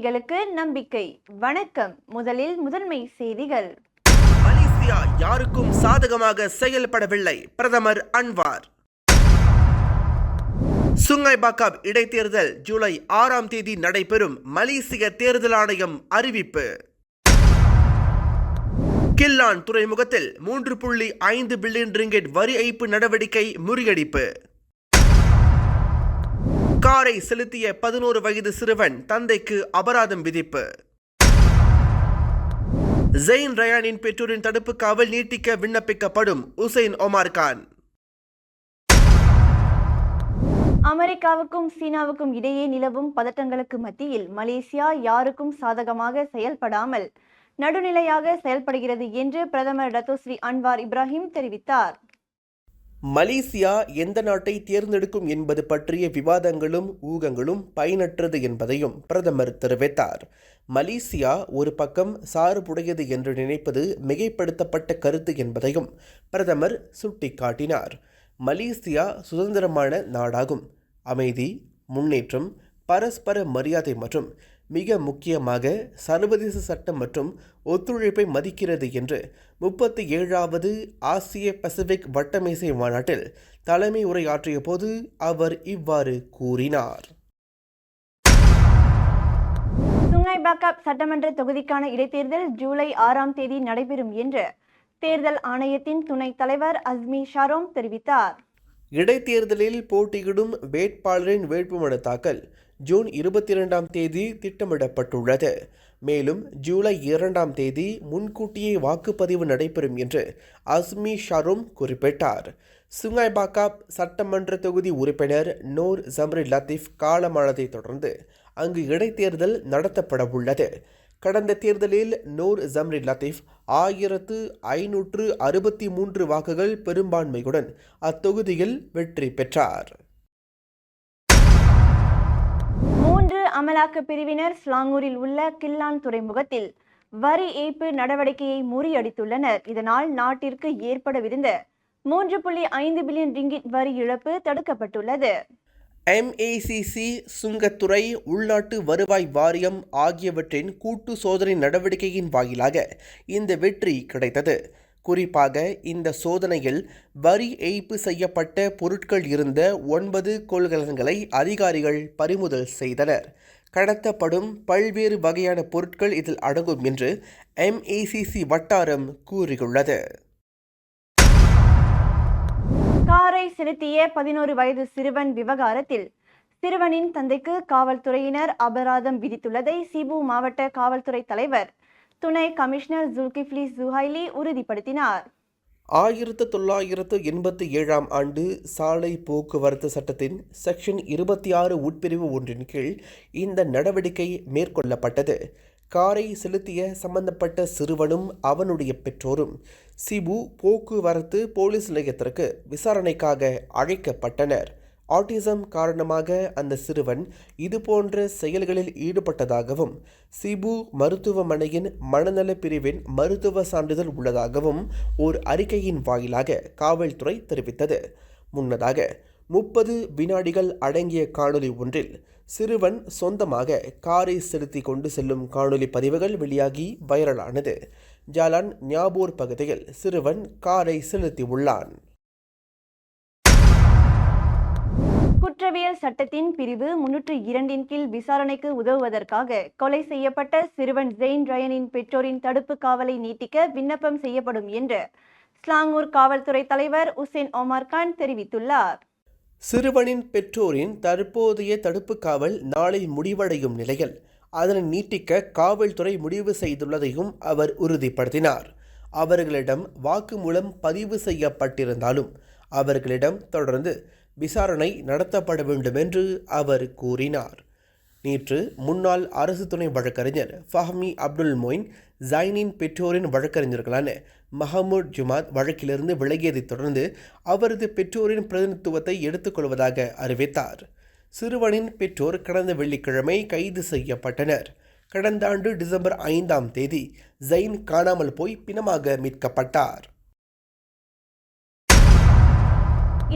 செய்திகளுக்கு நம்பிக்கை. வணக்கம். முதலில் முதன்மை செய்திகள். மலேசியா யாருக்கும் சாதகமாக செயல்படவில்லை. பிரதமர் அன்வார். சுங்காய் பாக்காப் இடைத்தேர்தல் ஜூலை ஆறாம் தேதி நடைபெறும் மலேசிய தேர்தல் ஆணையம் அறிவிப்பு. கில்லான் துறைமுகத்தில் மூன்று புள்ளி ஐந்து பில்லியன் ரிங்கெட் வரி ஏய்ப்பு நடவடிக்கை முறியடிப்பு. காரை செலுத்திய பதினோரு வயது சிறுவன் தந்தைக்கு அபராதம் விதிப்பு. ஜெயின் ரயானின் பெற்றோரின் தடுப்பு காவல் நீட்டிக்க விண்ணப்பிக்கப்படும் உசைன் ஒமார் கான். அமெரிக்காவுக்கும் சீனாவுக்கும் இடையே நிலவும் பதட்டங்களுக்கு மத்தியில் மலேசியா யாருக்கும் சாதகமாக செயல்படாமல் நடுநிலையாக செயல்படுகிறது என்று பிரதமர் டத்தோஸ்ரீ அன்வார் இப்ராஹிம் தெரிவித்தார். மலேசியா எந்த நாட்டை தேர்ந்தெடுக்கும் என்பது பற்றிய விவாதங்களும் ஊகங்களும் பயனற்றது என்பதையும் பிரதமர் தெரிவித்தார். மலேசியா ஒரு பக்கம் சார்புடையது என்று நினைப்பது மிகைப்படுத்தப்பட்ட கருத்து என்பதையும் பிரதமர் சுட்டிக்காட்டினார். மலேசியா சுதந்திரமான நாடாகும். அமைதி முன்னேற்றம் பரஸ்பர மரியாதை மற்றும் மிக முக்கியமாக சர்வதேச சட்டம் மற்றும் ஒத்துழைப்பை மதிக்கிறது என்று முப்பத்தி ஏழாவது ஆசிய பசிபிக் வட்டமேசை மாநாட்டில் தலைமை உரையாற்றிய போது அவர் இவ்வாறு கூறினார். சுங்காய் பாக்காப் சட்டமன்ற தொகுதிக்கான இடைத்தேர்தல் ஜூலை ஆறாம் தேதி நடைபெறும் என்று தேர்தல் ஆணையத்தின் துணைத் தலைவர் அஸ்மி ஷாரோம் தெரிவித்தார். இடைத்தேர்தலில் போட்டியிடும் வேட்பாளரின் வேட்புமனு தாக்கல் ஜூன் இருபத்தி இரண்டாம் தேதி திட்டமிடப்பட்டுள்ளது. மேலும் ஜூலை இரண்டாம் தேதி முன்கூட்டியே வாக்குப்பதிவு நடைபெறும் என்று அஸ்மி ஷரும் குறிப்பிட்டார். சுங்காய் பாக்காப் சட்டமன்ற தொகுதி உறுப்பினர் நூர் ஜம்ரி லத்தீஃப் காலமானதை தொடர்ந்து அங்கு இடைத்தேர்தல் நடத்தப்பட உள்ளது கடந்த தேர்தலில் நூர் ஜம்ரி லத்தீஃப் ஆயிரத்து ஐநூற்று அறுபத்தி மூன்று வாக்குகள் பெரும்பான்மையுடன் அத்தொகுதியில் வெற்றி பெற்றார். அமலாக்க பிரிவினர் ஸ்லாங்கூரில் உள்ள கில்லான் துறைமுகத்தில் வரி ஏய்ப்பு நடவடிக்கையை முறியடித்துள்ளனர். இதனால் நாட்டிற்கு ஏற்படவிருந்த மூன்று புள்ளி ஐந்து பில்லியன் ரிங்கிட் வரி இழப்பு தடுக்கப்பட்டுள்ளது. எம்ஏசிசி சுங்கத்துறை உள்நாட்டு வருவாய் வாரியம் ஆகியவற்றின் கூட்டு சோதனை நடவடிக்கையின் வாயிலாக இந்த வெற்றி கிடைத்தது. குறிப்பாக இந்த சோதனையில் வரி ஏய்ப்பு செய்யப்பட்ட பொருட்கள் இருந்த ஒன்பது கொள்கலன்களை அதிகாரிகள் பறிமுதல் செய்தனர். கடத்தப்படும் பல்வேறு வகையான பொருட்கள் இதில் அடங்கும் என்று எம்ஏசிசி வட்டாரம் கூறியுள்ளது. காரை செலுத்திய பதினோரு வயது சிறுவன் விவகாரத்தில் சிறுவனின் தந்தைக்கு காவல்துறையினர் அபராதம் விதித்துள்ளதை சிபு மாவட்ட காவல்துறை தலைவர் துணை கமிஷனர் ஜுல்கிஃப்லி ஜுஹைலி உறுதிப்படுத்தினார். ஆயிரத்து தொள்ளாயிரத்து எண்பத்தி ஏழாம் ஆண்டு சாலை போக்குவரத்து சட்டத்தின் செக்ஷன் இருபத்தி ஆறு உட்பிரிவு ஒன்றின் கீழ் இந்த நடவடிக்கை மேற்கொள்ளப்பட்டது. காரை செலுத்திய சம்பந்தப்பட்ட சிறுவனும் அவனுடைய பெற்றோரும் சிபு போக்குவரத்து போலீஸ் நிலையத்திற்கு விசாரணைக்காக அழைக்கப்பட்டனர். ஆட்டிசம் காரணமாக அந்த சிறுவன் இதுபோன்ற செயல்களில் ஈடுபட்டதாகவும் சிபு மருத்துவமனையின் மனநல பிரிவின் மருத்துவ சான்றிதழ் உள்ளதாகவும் ஓர் அறிக்கையின் வாயிலாக காவல்துறை தெரிவித்தது. முன்னதாக முப்பது வினாடிகள் அடங்கிய காணொலி ஒன்றில் சிறுவன் சொந்தமாக காரை செலுத்தி கொண்டு செல்லும் காணொலி பதிவுகள் வெளியாகி வைரலானது. ஜாலான் ஞாபூர் பகுதியில் சிறுவன் காரை செலுத்தியுள்ளான். குற்றவியல் சட்டத்தின் பிரிவு முன்னூற்று இரண்டின் கீழ் விசாரணைக்கு உதவுவதற்காக கொலை செய்யப்பட்ட சிறுவன் ஜெயின் ரயனின் பெற்றோரின் தடுப்பு காவலை நீட்டிக்க விண்ணப்பம் செய்யப்படும் என்று ஸ்லாங்கூர் காவல்துறை தலைவர் உசேன் ஒமார் கான் தெரிவித்துள்ளார். சிறுவனின் பெற்றோரின் தற்போதைய தடுப்பு காவல் நாளை முடிவடையும் நிலையில் அதனை நீட்டிக்க காவல்துறை முடிவு செய்துள்ளதையும் அவர் உறுதிப்படுத்தினார். அவர்களிடம் வாக்குமூலம் பதிவு செய்யப்பட்டிருந்தாலும் அவர்களிடம் தொடர்ந்து விசாரணை நடத்தப்பட வேண்டும் என்று அவர் கூறினார். நேற்று முன்னாள் அரசு துணை வழக்கறிஞர் ஃபஹ்மி அப்துல் மொயின் ஜைனின் பெற்றோரின் வழக்கறிஞர்களான மஹமூத் ஜுமாத் வழக்கிலிருந்து விலகியதைத் தொடர்ந்து அவரது பெற்றோரின் பிரதிநிதித்துவத்தை எடுத்துக்கொள்வதாக அறிவித்தார். சிறுவனின் பெற்றோர் கடந்த வெள்ளிக்கிழமை கைது செய்யப்பட்டனர். கடந்த ஆண்டு டிசம்பர் ஐந்தாம் தேதி ஜைன் காணாமல் போய் பிணமாக மீட்கப்பட்டார்.